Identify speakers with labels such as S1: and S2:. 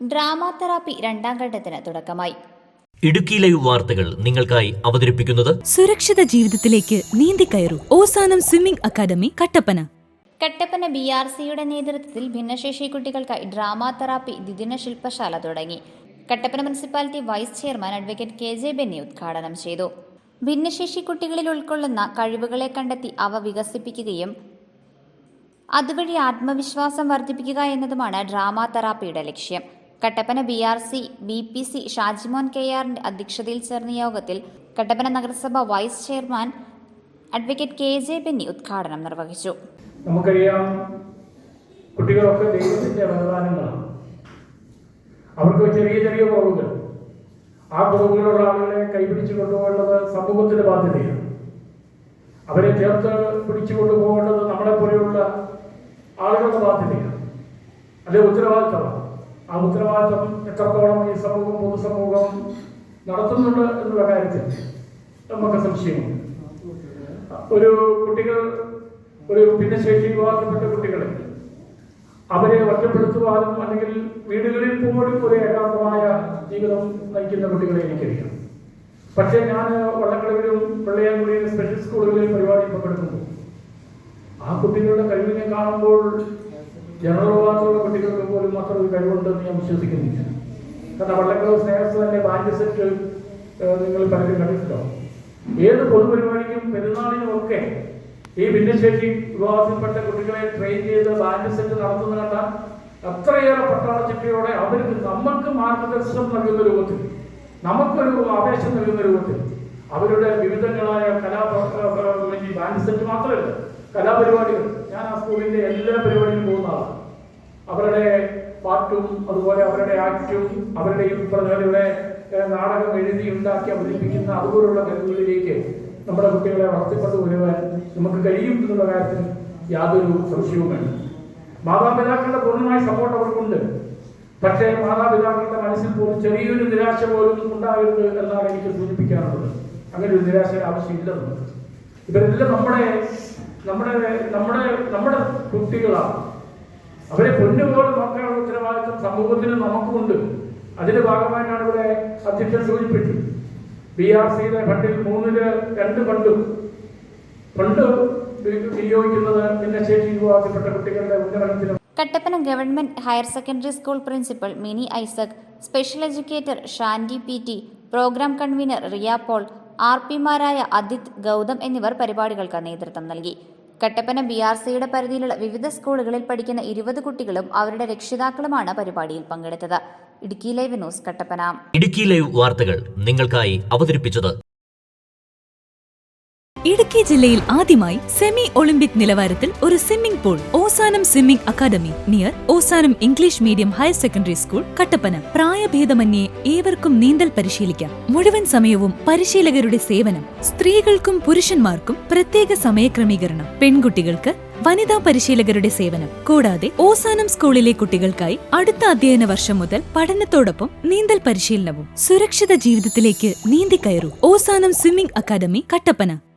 S1: Drama therapy രണ്ടാം ഘട്ടത്തിന് തുടക്കമായി.
S2: ഇടുക്കി ലൈവ് വാർത്തകൾ നിങ്ങൾക്കായി അവതരിപ്പിക്കുന്നത്
S3: സുരക്ഷിത ജീവിതത്തിലേക്ക് നീന്തി കയറൂ. Ozanam swimming academy Kattappana.
S1: Kattappana B R സിയുടെ നേതൃത്വത്തിൽ ഭിന്നശേഷി കുട്ടികൾക്കായി ഡ്രാമ തെറാപ്പി ദ്വിദിന ശില്പശാല തുടങ്ങി. Kattappana municipality vice chairman advocate K J Benny ഉദ്ഘാടനം ചെയ്തു. ഭിന്നശേഷി കുട്ടികളിൽ ഉൾക്കൊള്ളുന്ന കഴിവുകളെ കണ്ടെത്തി അവ വികസിപ്പിക്കുകയും അതുവഴി ആത്മവിശ്വാസം വർദ്ധിപ്പിക്കുക എന്നതുമാണ് ഡ്രാമ തെറാപ്പിയുടെ ലക്ഷ്യം. Kattappana B R C B P C Shajimon K ആറിന്റെ അധ്യക്ഷതയിൽ ചേർന്ന യോഗത്തിൽ കട്ടപ്പന നഗരസഭ vice chairman advocate K J Benny ഉദ്ഘാടനം നിർവഹിച്ചു.
S4: നമുക്കറിയാം കുട്ടികളൊക്കെ ദൈവത്തിന്റെ വരദാനങ്ങളാണ്. അവർക്ക് ചെറിയ ചെറിയ കുറവുകൾ. ആ കുറവുകളുള്ള ആളുകളെ കൈപിടിച്ചു കൊണ്ടുപോകേണ്ടത് സമൂഹത്തിന്റെ ബാധ്യതയാണ്. അവരെ ചേർത്ത് പിടിച്ചു കൊണ്ടുപോകേണ്ടത് നമ്മളെ പോലെയുള്ള ആളുകളുടെ ബാധ്യതയാണ്. അല്ലെ ഉത്തരവാദിത്തമാണ്. ആ ഉത്തരവാദിത്വം എത്രത്തോളം ഈ സമൂഹം പൊതുസമൂഹം നടത്തുന്നുണ്ട് എന്നുള്ള കാര്യത്തിൽ നമുക്ക് സംശയമുണ്ട്. ഒരു കുട്ടികൾ ഒരു ഭിന്നശേഷി വിഭാഗത്തിൽപ്പെട്ട കുട്ടികളെ അവരെ ഒറ്റപ്പെടുത്തുവാനും അല്ലെങ്കിൽ വീടുകളിൽ പോലും ഒരു ഏകാന്തമായ ജീവിതം നയിക്കുന്ന കുട്ടികളെ എനിക്കറിയാം. പക്ഷേ ഞാൻ വള്ളംകളിയിലും പിള്ളയാങ്കുടിയിലും സ്പെഷ്യൽ സ്കൂളുകളിൽ പരിപാടി പങ്കെടുക്കുമ്പോൾ ആ കുട്ടികളുടെ കഴിവിനെ കാണുമ്പോൾ ജനറൽ കുട്ടികൾക്ക് പോലും അത്ര ഒരു കഴിവുണ്ടെന്ന് ഞാൻ വിശ്വസിക്കുന്നില്ല. കാരണം വള്ളംകളി സ്നേഹത്തിൽ തന്നെ ബാല്യസെറ്റ് സെറ്റ് നിങ്ങൾ പലരും കണ്ടിട്ടുണ്ടാവും ഏത് പൊതുപരിപാടിക്കും പെരുന്നാളിനും ഒക്കെ ഈ ഭിന്നശേഷി വിഭാഗത്തിൽപ്പെട്ട കുട്ടികളെ ട്രെയിൻ ചെയ്ത് ബാല്യസെറ്റ് സെറ്റ് നടത്തുന്ന കണ്ട അത്രയേറെ പട്ടാള ചിട്ടയോടെ അവർക്ക് നമ്മൾക്ക് മാർഗദർശനം നൽകുന്ന രൂപത്തിൽ നമുക്കൊരു ആവേശം നൽകുന്ന രൂപത്തിൽ അവരുടെ വിവിധങ്ങളായ കലാ ബാല്യസെറ്റ് സെറ്റ് മാത്രമല്ല കലാപരിപാടികൾ അതുപോലെ അവരുടെ ആക്റ്റും അവരുടെ ഈ നാടകം എഴുതി ഉണ്ടാക്കി അവതരിപ്പിക്കുന്ന അതുപോലുള്ള കഴിവുകളിലേക്ക് നമ്മുടെ കുട്ടികളെ വളർത്തിക്കൊണ്ട് വരുവാൻ നമുക്ക് കഴിയും എന്നുള്ള കാര്യത്തിൽ യാതൊരു സംശയവും മാതാപിതാക്കളുടെ പൂർണമായ സപ്പോർട്ട് അവർക്കുണ്ട്. പക്ഷേ മാതാപിതാക്കളുടെ മനസ്സിൽ പോലും ചെറിയൊരു നിരാശ പോലും ഉണ്ടാകരുത് എന്നാണ് എനിക്ക് സൂചിപ്പിക്കാറുള്ളത് അങ്ങനെ ഒരു നിരാശ ആവശ്യമില്ലെന്ന് ഇവരെല്ലാം നമ്മുടെ നമ്മുടെ നമ്മുടെ നമ്മുടെ കുട്ടികളാണ്. അവരെ പൊന്നുപോലെ നോക്കാനുള്ള ഉത്തരവാദിത്വം. സമൂഹത്തിന് നമുക്കുമുണ്ട്. അതിന്റെ ഭാഗമായിട്ടാണ് ഇവിടെ അധ്യക്ഷൻ സൂചിപ്പിച്ചു ബി ആർ സിയിലെ ഫണ്ടിൽ മൂന്നിൽ രണ്ട് ഫണ്ടും. ഫണ്ട് വിനിയോഗിക്കുന്നത് ഭിന്നശേഷി വിഭാഗത്തിൽപ്പെട്ട കുട്ടികളുടെ ഉന്നമനത്തിനും
S1: Kattappana government higher secondary school principal Mini Isaac special educator Shandy P T programme convener Riya Paul R പിമാരായ Adith Gautham എന്നിവർ പരിപാടികൾക്ക് നേതൃത്വം നൽകി. കട്ടപ്പന ബി ആർ സിയുടെ പരിധിയിലുള്ള വിവിധ സ്കൂളുകളിൽ പഠിക്കുന്ന ഇരുപത് കുട്ടികളും അവരുടെ രക്ഷിതാക്കളുമാണ് പരിപാടിയിൽ പങ്കെടുത്തത്. Idukki live news Kattappana.
S2: Idukki live വാർത്തകൾ നിങ്ങൾക്കായി അവതരിപ്പിച്ചത്
S3: ഇടുക്കി ജില്ലയിൽ ആദ്യമായി സെമി ഒളിമ്പിക് നിലവാരത്തിൽ ഒരു swimming pool Ozanam swimming academy near Ozanam English medium higher secondary school Kattappana. പ്രായഭേദമന്യേ ഏവർക്കും നീന്തൽ പരിശീലിക്കാം. മുഴുവൻ സമയവും പരിശീലകരുടെ സേവനം സ്ത്രീകൾക്കും പുരുഷന്മാർക്കും പ്രത്യേക സമയക്രമീകരണം പെൺകുട്ടികൾക്ക് വനിതാ പരിശീലകരുടെ സേവനം. കൂടാതെ ഓസാനം സ്കൂളിലെ കുട്ടികൾക്കായി അടുത്ത അധ്യയന വർഷം മുതൽ പഠനത്തോടൊപ്പം നീന്തൽ പരിശീലനവും സുരക്ഷിത ജീവിതത്തിലേക്ക് നീന്തി കയറും. Ozanam swimming academy Kattappana.